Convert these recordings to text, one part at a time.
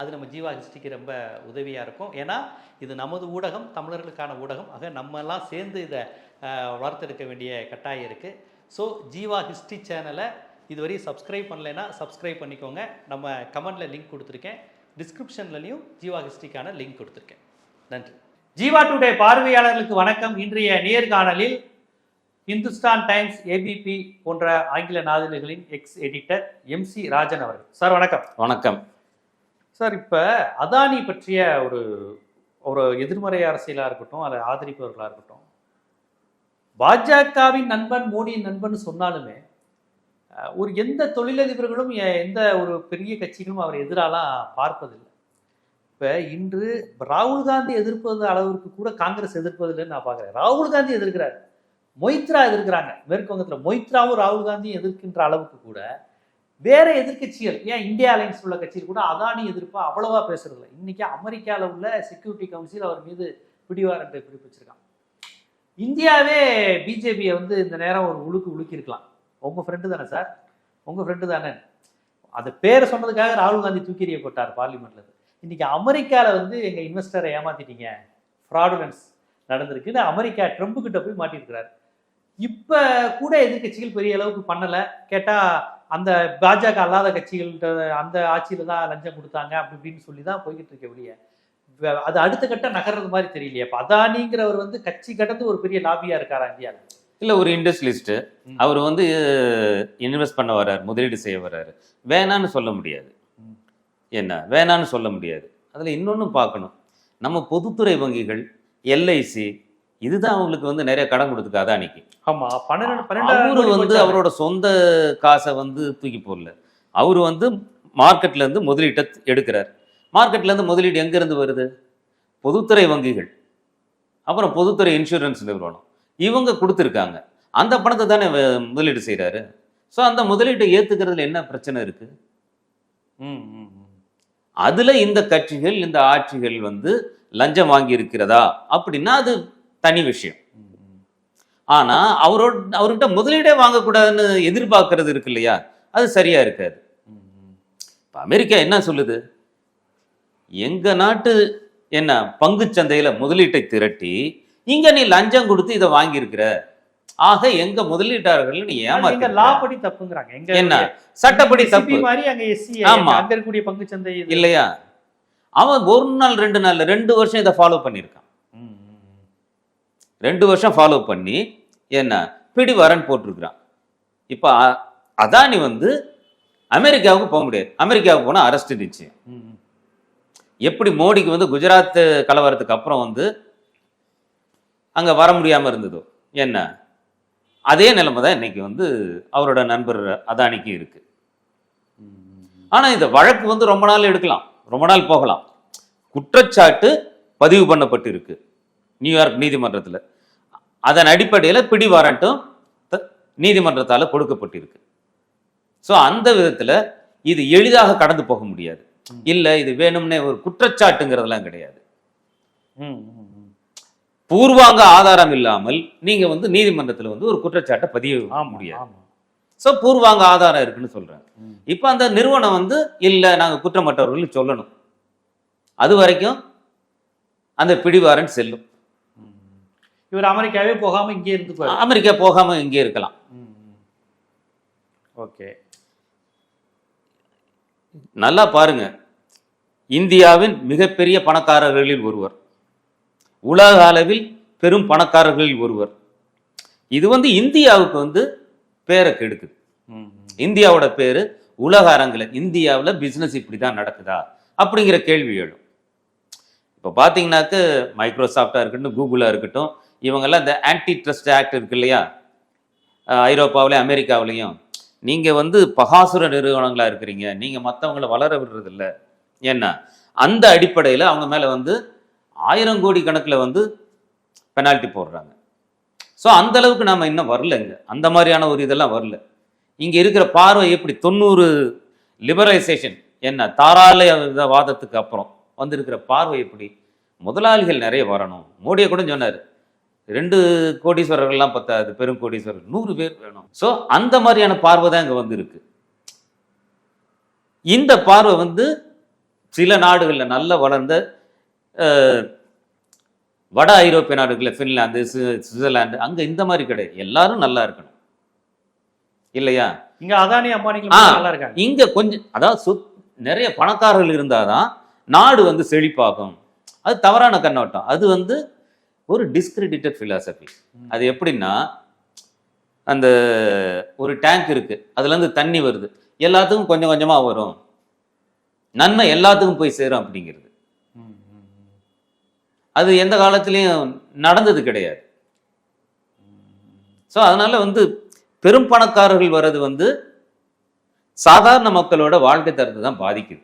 அது நம்ம ஜீவா ஹிஸ்ட்ரிக்கு ரொம்ப உதவியாக இருக்கும். ஏன்னா இது நமது ஊடகம் தமிழர்களுக்கான ஊடகம். ஆக நம்ம எல்லாம் சேர்ந்து இதை வளர்த்தெடுக்க வேண்டிய கட்டாயம் இருக்குது ஸோ ஜீவா ஹிஸ்ட்ரி சேனலை இதுவரையும் சப்ஸ்கிரைப் பண்ணலைன்னா சப்ஸ்கிரைப் பண்ணிக்கோங்க. நம்ம கமெண்டில் லிங்க் கொடுத்துருக்கேன். டிஸ்கிரிப்ஷன்லையும் ஜீவா ஹிஸ்ட்ரிக்கான லிங்க் கொடுத்துருக்கேன். நன்றி. ஜீவா டுடே பார்வையாளர்களுக்கு வணக்கம். இன்றைய நேர்காணலில் இந்துஸ்தான் டைம்ஸ் ஏபிபி போன்ற ஆங்கில நாளிதழ்களின் எக்ஸ் எடிட்டர் எம்சி ராஜன் அவர்கள். சார் வணக்கம். வணக்கம். சார் இப்போ அதானி பற்றிய ஒரு ஒரு எதிர்மறை அரசியலாக இருக்கட்டும் அதை ஆதரிப்பவர்களாக இருக்கட்டும் பாஜகவின் நண்பன் மோடியின் நண்பன் சொன்னாலுமே ஒரு எந்த தொழிலதிபர்களும் எ- எந்த ஒரு பெரிய கட்சிகளும் அவர் எதிராலாம் பார்ப்பதில்லை. இப்போ இன்று ராகுல் காந்தி எதிர்ப்பது அளவிற்கு கூட காங்கிரஸ் எதிர்ப்பதில்லைன்னு நான் பார்க்குறேன். ராகுல் காந்தி எதிர்க்கிறார். மொய்த்ரா எதிர்க்கிறாங்க. மேற்கு வங்கத்தில் மொய்த்ராவும் ராகுல் காந்தியும் எதிர்க்கின்ற அளவுக்கு கூட வேற எதிர்க்கட்சிகள் ஏன் இந்தியா அலைன்ஸ் உள்ள கட்சிகள் கூட அதானி எதிர்ப்பா அவ்வளவா பேசுறதில்ல. இன்னைக்கு அமெரிக்காவில் உள்ள செக்யூரிட்டி கவுன்சில் அவர் மீது பிடிவாரண்டை பிடிப்பிச்சிருக்கான் இந்தியாவே பிஜேபியை வந்து இந்த நேரம் ஒரு உழுக்கு உலுக்கியிருக்கலாம் உங்க ஃப்ரெண்டு தானே சார் உங்க ஃப்ரெண்டு தானே? அது பேர் சொன்னதுக்காக ராகுல் காந்தி தூக்கி எறியப்பட்டார் பார்லிமெண்ட்ல இன்னைக்கு அமெரிக்கால வந்து எங்க இன்வெஸ்டரை ஏமாத்திட்டீங்க. ஃப்ராடுலன்ஸ் நடந்திருக்குன்னு அமெரிக்கா ட்ரம்ப் கிட்ட போய் மாட்டியிருக்கிறார். இப்ப கூட எதிர்க்கட்சிகள் பெரிய அளவுக்கு பண்ணல. கேட்டா அந்த பாஜக அல்லாத கட்சிகள்கிட்ட அந்த ஆட்சியில தான் லஞ்சம் கொடுத்தாங்க அப்படி இப்படின்னு சொல்லி தான் போய்கிட்டு இருக்க வெளியே. அது அடுத்த கட்டம் நகர்றது மாதிரி தெரியலையே. அப்ப அதானிங்கிறவர் வந்து கட்சி கடந்து ஒரு பெரிய லாபியா இருக்காரா இந்தியாவில் இல்ல ஒரு இண்டஸ்ட்ரியலிஸ்ட் ம். அவர் வந்து இன்வெஸ்ட் பண்ண வர்றாரு முதலீடு செய்ய வர்றாரு. வேணான்னு சொல்ல முடியாது. என்ன? வேணான்னு சொல்ல முடியாது. அதுல இன்னொன்னு பார்க்கணும். நம்ம பொதுத்துறை வங்கிகள் எல்ஐசி இதுதான் அவங்களுக்கு வந்து நிறைய கடன் கொடுத்துருக்கு அதானிக்கு ஆமா பன்னெண்டு அவரு வந்து. அவரோட சொந்த காசை வந்து தூக்கி போடல. அவர் வந்து மார்க்கெட்ல இருந்து முதலீட்டை எடுக்கிறார். மார்க்கெட்ல இருந்து முதலீடு எங்க இருந்து வருது? பொதுத்துறை வங்கிகள். அப்புறம் பொதுத்துறை இன்சூரன்ஸ் நிறுவனம். இவங்க கொடுத்துருக்காங்க. அந்த பணத்தை தானே முதலீடு செய்றாரு. ஸோ அந்த முதலீட்டை ஏத்துக்கிறதுல என்ன பிரச்சனை இருக்கு? ம், ம், ம். அதுல இந்த கட்சிகள் இந்த ஆட்சிகள் வந்து லஞ்சம் வாங்கி இருக்கிறதா அப்படின்னா அது தனி விஷயம். ஆனா அவரோட அவர்கிட்ட முதலீடே வாங்கக்கூடாதுன்னு எதிர்பார்க்கறது இருக்கு இல்லையா அது சரியா இருக்காது. இப்ப அமெரிக்கா என்ன சொல்லுது எங்க நாட்டு என்ன பங்குச் சந்தையில முதலீட்டை திரட்டி இங்க நீ லஞ்சம் கொடுத்து இதை வாங்கியிருக்கிற ஆக எங்க முதலீட்டாளர்கள் நீ ஏமாத்த படி தப்புங்கிறாங்க எங்க என்ன சட்டப்படி தப்பு மாதிரி அங்க எஸ்சி ஆமா. அங்க இருக்கக்கூடிய பங்கு சந்தை. இல்லையா அவன் ஒரு நாள் ரெண்டு நாள் ரெண்டு வருஷம் இதை ஃபாலோ பண்ணியிருக்கான் ம். ரெண்டு வருஷம் ஃபாலோ பண்ணி என்ன பிடி வரன் போட்டிருக்கிறான். இப்போ அதானி வந்து அமெரிக்காவுக்கு போக முடியாது. அமெரிக்காவுக்கு போனால் அரெஸ்ட் இருந்துச்சு எப்படி மோடிக்கு வந்து குஜராத் கலவரத்துக்கு அப்புறம் வந்து அங்கே வர முடியாமல் இருந்ததோ? என்ன? அதே நிலைமை தான் இன்னைக்கு வந்து அவரோட நண்பர் அதானிக்கு இருக்கு. ஆனால் இந்த வழக்கு வந்து ரொம்ப நாள் எடுக்கலாம். ரொம்ப நாள் போகலாம். குற்றச்சாட்டு பதிவு பண்ணப்பட்டு இருக்கு நியூயார்க் நீதிமன்றத்தில் அதன் அடிப்படையில் பிடி வாரண்ட்டும் நீதிமன்றத்தால் கொடுக்கப்பட்டிருக்கு ஸோ அந்த விதத்தில் இது எளிதாக கடந்து போக முடியாது. இல்லை இது வேணும்னே ஒரு குற்றச்சாட்டுங்கிறதெல்லாம் கிடையாது. பூர்வாங்க ஆதாரம் இல்லாமல் நீங்க வந்து நீதிமன்றத்தில் வந்து ஒரு குற்றச்சாட்டை பதிவு ஆமா, முடியாது. ஸோ பூர்வாங்க ஆதாரம் இருக்குன்னு சொல்றாங்க ம். இப்போ அந்த நிறுவனம் வந்து இல்லை நாங்கள் குற்றமற்றவர்கள் சொல்லணும் அது வரைக்கும் அந்த பிடிவாரன் செல்லும். இவர் அமெரிக்காவே போகாம இங்கே இருந்துக்குவாரு. அமெரிக்கா போகாம இங்கே இருக்கலாம். ஓகே. நல்லா பாருங்க. இந்தியாவின் மிகப்பெரிய பணக்காரர்களில் ஒருவர். உலக அளவில் பெரும் பணக்காரர்களில் ஒருவர். இது வந்து இந்தியாவுக்கு வந்து பேரை கெடுக்குது. இந்தியாவோட பேரு உலக அரங்கில் இந்தியாவில் பிஸ்னஸ் இப்படி தான் நடக்குதா அப்படிங்கிற கேள்வி எழும். இப்போ பார்த்தீங்கன்னாக்க மைக்ரோசாஃப்டாக இருக்கட்டும் கூகுளாக இருக்கட்டும் இவங்கெல்லாம் இந்த ஆன்டி ட்ரஸ்ட் ஆக்ட் இருக்கு இல்லையா? ஐரோப்பாவிலையும் அமெரிக்காவிலையும். நீங்கள் வந்து பகாசுர நிறுவனங்களாக இருக்கிறீங்க. நீங்கள் மற்றவங்கள வளர விடுறதில்ல. ஏன்னா அந்த அடிப்படையில் அவங்க மேலே வந்து ஆயிரம் கோடி கணக்கில் வந்து பெனால்ட்டி போடுறாங்க. ஸோ அந்த அளவுக்கு நாம் இன்னும் வரலங்க அந்த மாதிரியான ஒரு இதெல்லாம் வரல. இங்கே இருக்கிற பார்வை எப்படி? தொண்ணூறு லிபரலைசேஷன் என்ன? தாராளவாதத்துக்கு அப்புறம் வந்திருக்கிற பார்வை எப்படி? முதலாளிகள் நிறைய வரணும். மோடியை கூட சொன்னார். ரெண்டு கோடீஸ்வரர்கள்லாம் பத்தாது பெரும் கோடீஸ்வரர் நூறு பேர் வேணும். ஸோ அந்த மாதிரியான பார்வை தான் இங்கே வந்து இருக்கு இந்த பார்வை வந்து சில நாடுகளில் நல்ல வளர்ந்த வட ஐரோப்பிய நாடுகளில் ஃபின்லாந்து சுவிட்சர்லாந்து அங்கே இந்த மாதிரி கிடையாது எல்லாரும் நல்லா இருக்கணும். இல்லையா? இங்க அதானி. மட்டும் நல்லா இருக்காங்க. இங்க கொஞ்சம் அதாவது சொத் நிறைய பணக்காரர்கள் இருந்தாதான் நாடு வந்து செழிப்பாகும். அது தவறான கண்ணோட்டம். அது வந்து ஒரு டிஸ்கிரெடிட்டட் ம். அது எப்படின்னா அந்த ஒரு டேங்க் இருக்கு அதுல இருந்து தண்ணி வருது. எல்லாத்துக்கும் கொஞ்சம் கொஞ்சமா வரும். நன்மை எல்லாத்துக்கும் போய் சேரும் அப்படிங்கிறது. அது எந்த காலத்திலையும் நடந்தது கிடையாது. ஸோ அதனால வந்து பெரும் பணக்காரர்கள் வர்றது வந்து சாதாரண மக்களோட வாழ்க்கை தரத்தை தான் பாதிக்குது.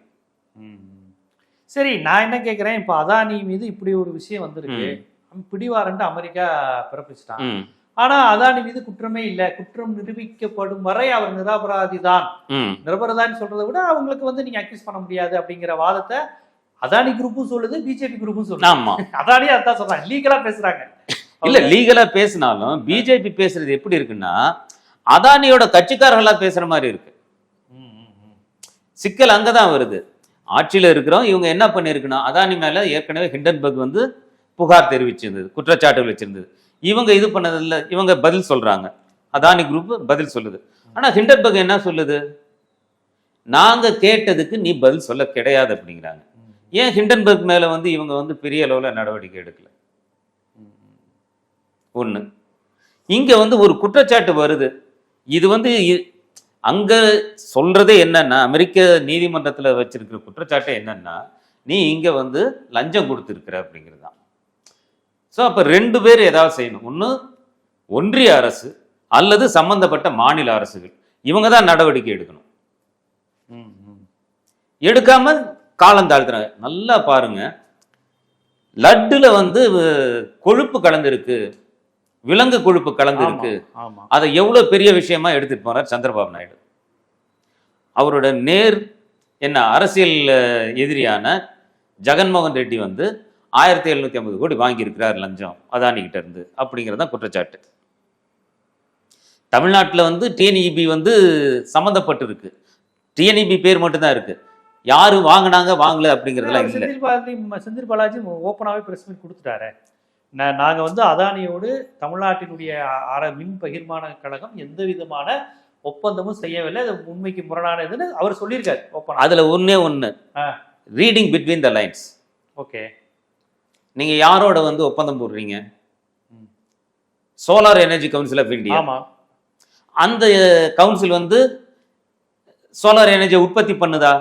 சரி நான் என்ன கேக்குறேன் இப்ப அதானி மீது இப்படி ஒரு விஷயம் வந்திருக்கு. அவன் பிடிவாரன்ட்டு அமெரிக்கா பிறப்பிச்சிட்டான். ஆனா அதானி மீது குற்றமே இல்ல. குற்றம் நிரூபிக்கப்படும் வரை அவர் நிரபராதி தான் நிரபராதின்னு சொல்றதை விட அவங்களுக்கு வந்து நீங்க அக்யூஸ் பண்ண முடியாது அப்படிங்கிற வாதத்தை அதானி குரூப்பும் சொல்லுது பிஜேபி குரூப்பும் சொல்லுது. ஆமா. அதானியே அதான் சொல்றாங்க. லீகலா பேசுறாங்க. இல்ல லீகலா பேசினாலும் பிஜேபி பேசுறது எப்படி இருக்குன்னா அதானியோட கட்சிக்காரர்களா பேசுற மாதிரி இருக்கு. சிக்கல் அங்கதான் வருது. ஆட்சியில இருக்கிறோம் இவங்க என்ன பண்ணிருக்கணும் அதானி மேல ஏற்கனவே ஹிண்டன்பர்க் வந்து புகார் தெரிவிச்சிருந்தது குற்றச்சாட்டுகள் வச்சிருந்தது. இவங்க இது பண்ணதில்ல இவங்க பதில் சொல்றாங்க. அதானி குரூப் பதில் சொல்லுது. ஆனா ஹிண்டன்பர்க் என்ன சொல்லுது? நாங்க கேட்டதுக்கு நீ பதில் சொல்ல கிடையாது அப்படிங்கிறாங்க. ஏன் ஹிண்டன்பர்க் மேல வந்து இவங்க வந்து பெரிய அளவுல நடவடிக்கை எடுக்கல? ஒன்று ஒண்ணு இங்க வந்து ஒரு குற்றச்சாட்டு வருது. இது வந்து இ- அங்க சொல்றதே என்னன்னா அமெரிக்க நீதிமன்றத்துல வச்சிருக்கிற குற்றச்சாட்டு என்னன்னா நீ இங்க வந்து லஞ்சம் கொடுத்துருக்குற அப்படிங்கிறது தான் ஸோ அப்ப ரெண்டு பேர் ஏதாவது செய்யணும். ஒண்ணு ஒன்றிய அரசு அல்லது சம்பந்தப்பட்ட மாநில அரசுகள். இவங்க தான் நடவடிக்கை எடுக்கணும். எடுக்காம காலம் தாழ்த்துறாங்க. நல்லா பாருங்க. லட்டுல வந்து கொழுப்பு கலந்துருக்கு. விலங்கு கொழுப்பு கலந்துருக்கு. அதை எவ்வளவு பெரிய விஷயமா எடுத்துட்டு போறார் சந்திரபாபு நாயுடு. அவரோட நேர் என்ன அரசியல் எதிரியான ஜெகன்மோகன் ரெட்டி வந்து ஆயிரத்தி எழுநூத்தி ஐம்பது கோடி வாங்கியிருக்கிறார் லஞ்சம் அதானி கிட்ட இருந்து அப்படிங்கிறது தான் குற்றச்சாட்டு. தமிழ்நாட்டில் வந்து டிஎன்இபி வந்து சம்மந்தப்பட்டு இருக்கு டிஎன்இபி பேர் மட்டும்தான் இருக்கு. யாரு வாங்குனாங்க வாங்கல அப்படிங்கிறதுலாம் இல்லை செந்தில் பாலாஜி செந்தில் பாலாஜி ஓப்பனாவே பிரஸ் மீட் கொடுத்துட்டாரு. நா- நாங்க வந்து அதானியோடு தமிழ்நாட்டினுடைய அற மின் பகிர்மான கழகம் எந்த விதமான ஒப்பந்தமும் செய்யவில்லை. அது உண்மைக்கு முரணானதுன்னு அவர் சொல்லியிருக்காரு ஓப்பனா அதுல ஒண்ணு ஆ. Reading between the lines okay நீங்க யாரோட வந்து ஒப்பந்தம் போடுறீங்க. Solar energy council of India அந்த கவுன்சில் வந்து சோலார் எனர்ஜி உற்பத்தி பண்ணுதா.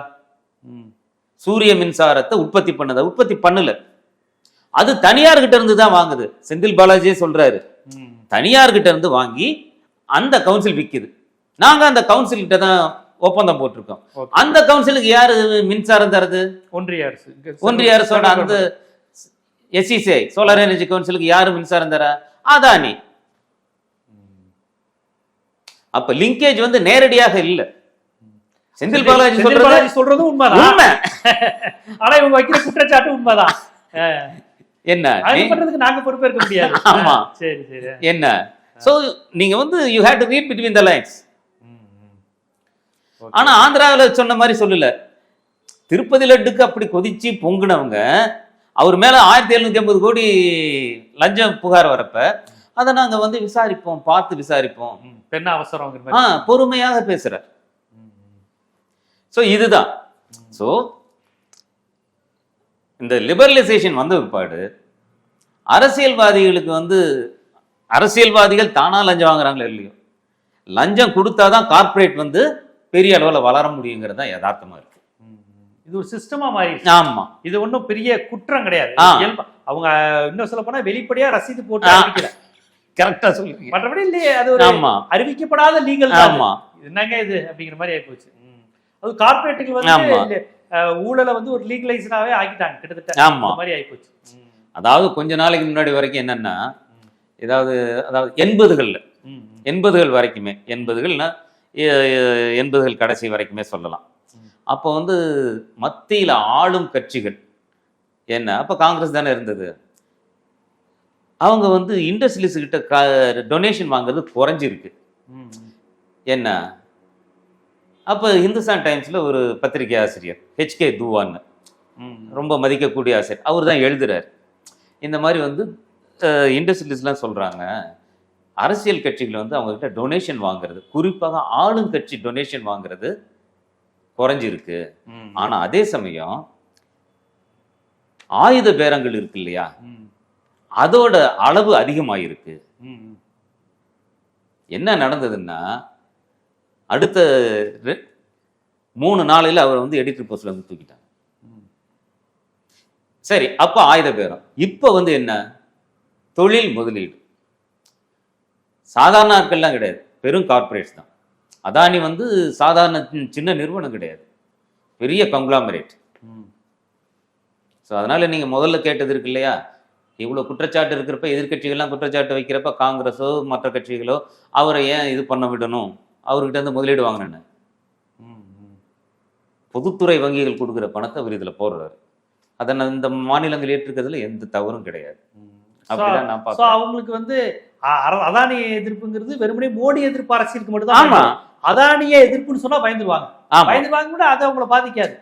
சூரிய மின்சாரத்தை உற்பத்தி பண்ணுதா? உற்பத்தி பண்ணல. அது தனியார் கிட்ட இருந்து தான் வாங்குது. செந்தில் பாலாஜியே சொல்றாரு. தனியார் கிட்ட இருந்து வாங்கி அந்த கவுன்சில் விக்குது. நாங்க அந்த கவுன்சில் கிட்ட தான் ஒப்பந்தம் போட்டிருக்கோம். அந்த கவுன்சிலுக்கு யாரு மின்சாரம் தருது? ஒன்றிய அரசு. ஒன்றிய அரசோட அந்த எஸ்இசிஐ சோலார் எனர்ஜி கவுன்சிலுக்கு யாரு மின்சாரம் தரா? அதானி. அப்ப லிங்கேஜ் வந்து நேரடியாக இல்ல. செந்தில் பாலாஜி செந்தில் சொல்றது பாலாஜி சொல்றதும் உண்மைதான். உண்மை. ஆனா இவங்க வைக்கிற குற்றச்சாட்டு உண்மைதான். என்ன பண்றதுக்கு நாங்க பொறுப்பேற்க முடியாது. ஆமா. சரி சரி. என்ன? சோ நீங்க வந்து you had to read between the lines. ஆனா ஆந்திராவுல சொன்ன மாதிரி சொல்லல. திருப்பதி லட்டுக்கு அப்படி கொதிச்சு பொங்குனவங்க அவர் மேல ஆயிரத்தி எழுநூத்தி ஐம்பது கோடி லஞ்சம் புகார் வரப்ப அதை நாங்க வந்து விசாரிப்போம் பார்த்து விசாரிப்போம் பெண்ண அவசரங்கிற ஆ பொறுமையாக பேசுற ம், ம். சோ இதுதான் சோ இந்த லிபரலைசேஷன் வந்த பிற்பாடு அரசியல்வாதிகளுக்கு வந்து அரசியல்வாதிகள் தானா லஞ்சம் வாங்குறாங்களோ இல்லையோ லஞ்சம் கொடுத்தாதான் கார்ப்பரேட் வந்து பெரிய அளவுல வளர முடியுங்கிறது தான் யதார்த்தமா இருக்கு ம், ம். இது ஒரு சிஸ்டமா மாறிடுச்சு. ஆமா. இது ஒண்ணும் பெரிய குற்றம் கிடையாது. அவங்க இன்னும் சொல்ல போனா வெளிப்படையா ரசீது போட்டு கரெக்டா சொல்றீங்க. மற்றபடி இல்லையே அது ஒரு ஆமா. அறிவிக்கப்படாத லீகல் ஆமா. என்னங்க இது அப்படிங்கிற மாதிரி ஆயிப்போச்சு. அது கார்பரேட்டுகள் வந்து ஊழலை வந்து ஒரு லீகலைஸ்டாவே ஆக்கிட்டாங்க கிட்டத்தட்ட. ஆமா. மாதிரி ஆயிப்போச்சு. அதாவது கொஞ்ச நாளைக்கு முன்னாடி வரைக்கும் என்னன்னா ஏதாவது அதாவது எண்பதுகள்ல. எண்பதுகள் வரைக்குமே எண்பதுகள்னா எண்பதுகள் கடைசி வரைக்குமே சொல்லலாம். அப்போ வந்து மத்தியில் ஆளும் கட்சிகள். என்ன? அப்போ காங்கிரஸ் தானே இருந்தது. அவங்க வந்து இண்டஸ்ட்ரியலிஸ்ட் கிட்ட க டொனேஷன் வாங்குறது குறைஞ்சிருக்கு. என்ன? அப்போ இந்துஸ்தான் டைம்ஸில் ஒரு பத்திரிகை ஆசிரியர் ஹெச்கே தூவான்னு. ரொம்ப மதிக்கக்கூடிய ஆசிரியர். அவர் தான் எழுதுறார். இந்த மாதிரி வந்து இண்டஸ்ட்ரியலிஸ்ட்லாம் சொல்கிறாங்க அரசியல் கட்சிகள் வந்து அவங்கக்கிட்ட டொனேஷன் வாங்குறது. குறிப்பாக ஆளும் கட்சி டொனேஷன் வாங்குறது குறைஞ்சிருக்கு. ம், ஆனால் அதே சமயம் ஆயுத பேரங்கள் இருக்கு இல்லையா? அதோட அளவு அதிகமாயிருக்கு. என்ன நடந்ததுன்னா அடுத்த மூணு நாளையில் அவர் வந்து எடிட்டர் போஸ்ட்ல வந்து தூக்கிட்டாங்க. சரி அப்ப ஆயுத பேரம். இப்போ வந்து என்ன? தொழில் முதலீடு. சாதாரண ஆட்கள்லாம் கிடையாது. பெரும் கார்ப்பரேட்ஸ் தான். அதானி வந்து சாதாரண சின்ன- நிறுவனம் கிடையாது பெரிய கங்க்ளாமரேட் ம். ஸோ அதனால நீங்க முதல்ல கேட்டது இருக்கு இல்லையா இவ்வளோ குற்றச்சாட்டு இருக்கிறப்ப எதிர்க்கட்சிகள்லாம் குற்றச்சாட்டு வைக்கிறப்ப காங்கிரஸோ மற்ற கட்சிகளோ அவரை ஏன் இது பண்ண விடணும் அவர்கிட்ட இருந்து முதலீடு வாங்கினேன்னு. பொதுத்துறை வங்கிகள் கொடுக்குற பணத்தை அவர் இதில் போடுறாரு அதை இந்த மாநிலங்கள் ஏற்றுக்கிறதுல எந்த தவறும் கிடையாது. அப்படிதான் நான் பார்க்கிறேன். அவங்களுக்கு வந்து அ- அர- அதானி எதிர்ப்புங்கிறது வெறுமனே மோடி எதிர்ப்பு அரசியலுக்கு மட்டும் தான் ஆமா அதானியே எதிர்ப்புன்னு சொன்னா பயந்துருவாங்க. பயந்துருவாங்க கூட அது அவங்கள பாதிக்காது.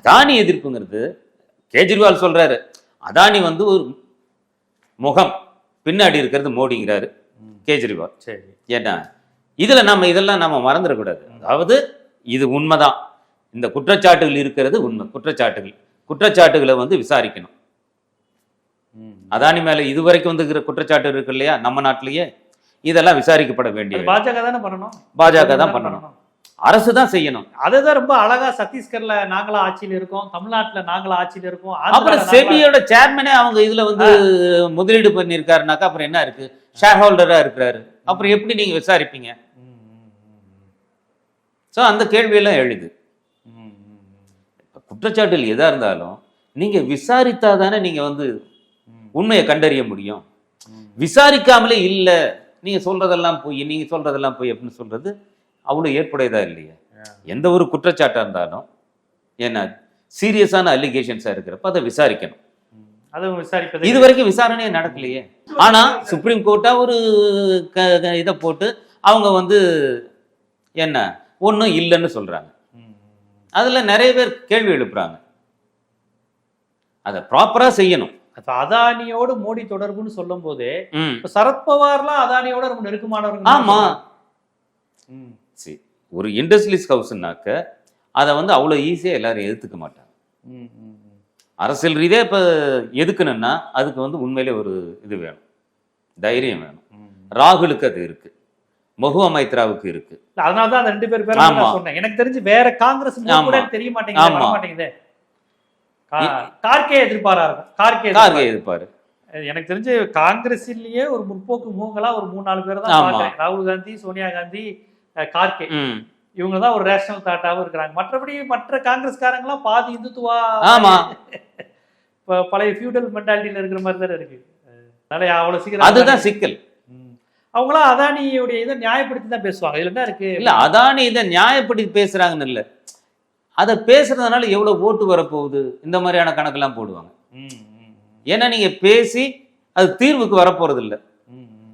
அதானி எதிர்ப்புங்கிறது கேஜ்ரிவால் சொல்றாரு. அதானி வந்து ஒரு முகம் பின்னாடி இருக்கிறது மோடிங்கிறாரு கேஜ்ரிவால். சரி. ஏன்னா இதுல நம்ம இதெல்லாம் நம்ம மறந்துடக்கூடாது. அதாவது இது உண்மைதான். இந்த குற்றச்சாட்டுகள் இருக்கிறது உண்மை. குற்றச்சாட்டுகள். குற்றச்சாட்டுகளை வந்து விசாரிக்கணும். அதானி மேல இதுவரைக்கும் வந்து இருக்கிற குற்றச்சாட்டு இருக்கு இல்லையா? நம்ம நாட்டிலேயே இதெல்லாம் விசாரிக்கப்பட வேண்டிய அது பாஜக தானே பண்ணணும்? பாஜக தான் பண்ணணும். அரசு தான் செய்யணும். அதுதான் ரொம்ப அழகா சத்தீஸ்கர்ல நாங்களா ஆட்சியில இருக்கோம் தமிழ்நாட்டுல நாங்களா ஆட்சியில இருக்கோம் அப்புறம் செபியோட சேர்மனே அவங்க இதுல வந்து முதலீடு பண்ணியிருக்காருனாக்கா அப்புறம் என்ன இருக்கு? ஷேர் ஹோல்டரா இருக்கிறாரு. அப்புறம் எப்படி நீங்க விசாரிப்பீங்க? ஸோ அந்த கேள்வியெல்லாம் எழுது. குற்றச்சாட்டுகள் எதா இருந்தாலும் நீங்க விசாரித்தாதானே நீங்க வந்து உண்மையை கண்டறிய முடியும். விசாரிக்காமலே இல்ல நீங்க சொல்றதெல்லாம் போய் நீங்க சொல்றதெல்லாம் போய் அப்படின்னு சொல்றது அவ்வளவு ஏற்புடையதா இல்லையா. எந்த ஒரு குற்றச்சாட்டா இருந்தாலும் என்ன சீரியஸான அலிகேஷன்ஸா இருக்கிறப்ப அதை விசாரிக்கணும். இது வரைக்கும் விசாரணையே நடக்கலையே. ஆனா சுப்ரீம் கோர்ட்டா ஒரு இதை போட்டு அவங்க வந்து என்ன ஒன்றும் இல்லைன்னு சொல்றாங்க. ம். அதுல நிறைய பேர் கேள்வி எழுப்புறாங்க. அதை ப்ராப்பரா செய்யணும். அப்ப அதானியோடு மோடி தொடர்புன்னு சொல்லும் போது இப்ப சரத்பவார்லாம் அதானியோட ரொம்ப நெருக்கமானவர்கள் ஆமா. சரி. ஒரு இண்டஸ்ட்ரியலிஸ்ட் ஹவுஸ்னாக்க அதை வந்து அவ்வளோ ஈஸியாக எல்லாரும் எதிர்த்துக்க மாட்டாங்க. அரசியல் ரீதியாக இப்போ எதுக்குணுன்னா அதுக்கு வந்து உண்மையிலே ஒரு இது வேணும். தைரியம் வேணும். ராகுலுக்கு அது இருக்கு. மகுவா மைத்ராவுக்கு இருக்கு. இல்ல, அதனாலதான் அந்த ரெண்டு பேர் பேரும் சொன்னேன். எனக்கு தெரிஞ்சு வேற காங்கிரஸ் தெரிய மாட்டேங்குது ஆமா. வர மாட்டேங்குதே கா- கார்கே எதிர்பாரா இருக்கும் கார்கே கார்கே எதிர்ப்பாரு எதிர்பாரா. எனக்கு தெரிஞ்சு காங்கிரஸ்லயே ஒரு முற்போக்கு முகங்களா ஒரு மூணு நாலு பேர் தான். பாக்குறேன் ராகுல் காந்தி சோனியா காந்தி கார்கே இவங்க தான் ஒரு ரேஷனல் தாட்டாவும் இருக்கிறாங்க. மற்றபடி மற்ற காங்கிரஸ்காரங்க எல்லாம் பாதி இந்துத்துவா ஆமா. பழைய ஃபியூடல் மென்டாலிட்டியில இருக்கிற மாதிரி தானே இருக்கு. அதனால அவ்வளவு சீக்கிரம் அதுதான் சிக்கல். அவங்களாம் அதானியுடைய இதை நியாயப்படுத்தி தான் பேசுவாங்க. இதுல என்ன இருக்கு? இல்ல அதானி இதை நியாயப்படுத்தி பேசுறாங்கன்னு இல்ல. அதை பேசுறதுனால எவ்வளவு ஓட்டு வரப்போகுது? இந்த மாதிரியான கணக்கெல்லாம் போடுவாங்க. ஏன்னா நீங்க பேசி அது தீர்வுக்கு வரப்போறது இல்ல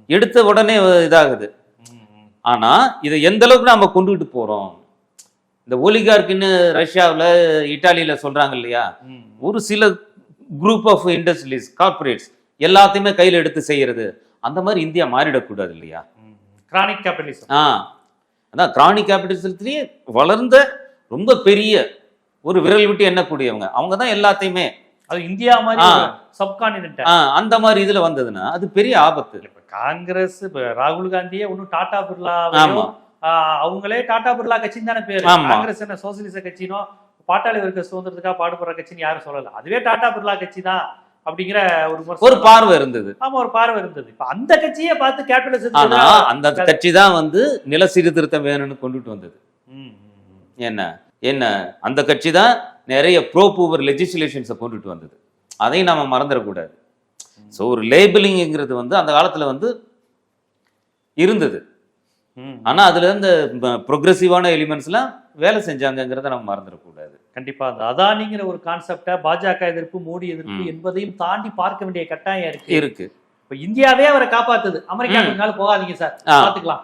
எடுத்த உடனே இதாகுது. ம், ம். ஆனா இதை எந்த அளவுக்கு நாம கொண்டுகிட்டு போறோம்? இந்த ஒலிகார்க்குன்னு ரஷ்யாவுல இட்டாலியில சொல்றாங்க இல்லையா? ஒரு சில குரூப் ஆஃப் இண்டஸ்ட்ரீஸ் கார்ப்பரேட்ஸ் எல்லாத்தையுமே கையில எடுத்து செய்யறது. அந்த மாதிரி இந்தியா மாறிடக்கூடாது இல்லையா. கிரானிக் கேபிட்டலிசம் ஆ. அதான் கிரானிக் கேபிட்டலிசத்திலேயே வளர்ந்த ரொம்ப பெரிய ஒரு விரல் விட்டு எண்ணக்கூடியவங்க. அவங்க தான் எல்லாத்தையுமே அது இந்தியா மாதிரி. சப்கான்டினென்ட் அந்த மாதிரி இதுல வந்ததுன்னா அது பெரிய ஆபத்து. இப்ப காங்கிரஸ் இப்ப ராகுல் காந்தியே ஒன்னும் டாடா பிர்லா ஆமா. அவங்களே டாடா பிர்லா கட்சின்னு தானே பேரு. காங்கிரஸ் என்ன சோசியலிச கட்சினோ பாட்டாளி வர்க்க சுதந்திரத்துக்காக பாடுபடுற கட்சின்னு யாரும் சொல்லல. அதுவே டாடா பிர்லா கட்சி தான் அப்படிங்கிற ஒரு. ஒரு பார்வை இருந்தது. ஆமா ஒரு பார்வை இருந்தது. இப்ப அந்த கட்சியே பார்த்து ஆனா கேபிட்டலிசம் அந்த கட்சி தான் வந்து நில சீர்திருத்தம் வேணும்னு கொண்டுட்டு வந்தது. என்ன? என்ன? அந்த கட்சி தான் நிறைய ப்ரோ பூவர் லெஜிஸ்லேஷன்ஸை கொண்டுட்டு வந்தது. அதையும் நாம மறந்துடக்கூடாது. ஸோ ஒரு லேபிளிங்கிறது வந்து அந்த காலத்துல வந்து இருந்தது. ம். ஆனா அதுல இந்த ப்ரொக்ரெசிவான எலிமெண்ட்ஸ்லாம் வேலை செஞ்சாங்கங்கிறத நம்ம மறந்துடக்கூடாது. கண்டிப்பா. அந்த அதானிங்கிற ஒரு கான்செப்டை பாஜக எதிர்ப்பு மோடி எதிர்ப்பு. என்பதையும் தாண்டி பார்க்க வேண்டிய கட்டாயம் இருக்கு. இருக்கு. இப்ப இந்தியாவே அவரை காப்பாத்துது. அமெரிக்கா போகாதீங்க சார். ஆ. பாத்துக்கலாம்.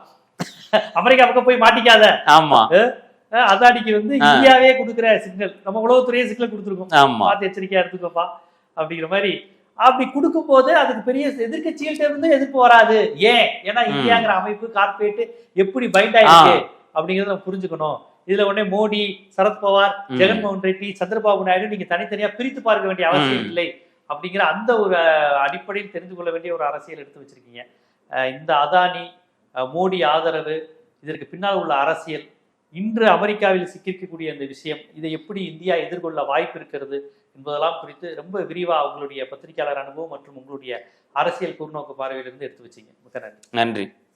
அமெரிக்கா பக்கம் போய் மாட்டிக்காத. ஆமா. அதானிக்கு வந்து. இந்தியாவே கொடுக்குற சிக்னல் நம்ம உளவுத்துறையே சிக்னல் கொடுத்துருக்கோம். பார்த்து எச்சரிக்கையா எடுத்துக்கோப்பா அப்படிங்கிற மாதிரி. அப்படி கொடுக்கும் போது அதுக்கு பெரிய எதிர்கட்சிகள்ட்ட இருந்து எதிர்ப்பு வராது. ஏன்? ஏன்னா. இந்தியாங்கிற அமைப்பு கார்பரேட் எப்படி பைண்ட் ஆயிருக்கு? அப்படிங்கறத புரிஞ்சுக்கணும். இதுல உடனே மோடி சரத்பவார். ஜெகன்மோகன் ரெட்டி சந்திரபாபு நாயுடு நீங்க தனித்தனியா பிரித்து பார்க்க வேண்டிய அவசியம். இல்லை. அப்படிங்கிற அந்த ஒரு அடிப்படையில் தெரிந்து கொள்ள வேண்டிய ஒரு அரசியல் எடுத்து வச்சிருக்கீங்க. இந்த அதானி மோடி ஆதரவு இதற்கு பின்னால் உள்ள அரசியல் இன்று அமெரிக்காவில் சிக்கியிருக்கக்கூடிய அந்த விஷயம் இதை எப்படி இந்தியா எதிர்கொள்ள வாய்ப்பு இருக்கிறது என்பதெல்லாம் குறித்து ரொம்ப விரிவாக உங்களுடைய பத்திரிகையாளர் அனுபவம் மற்றும் உங்களுடைய அரசியல் கூர்நோக்கு பார்வையிலிருந்து எடுத்து வச்சீங்க. மிக நன்றி. நன்றி.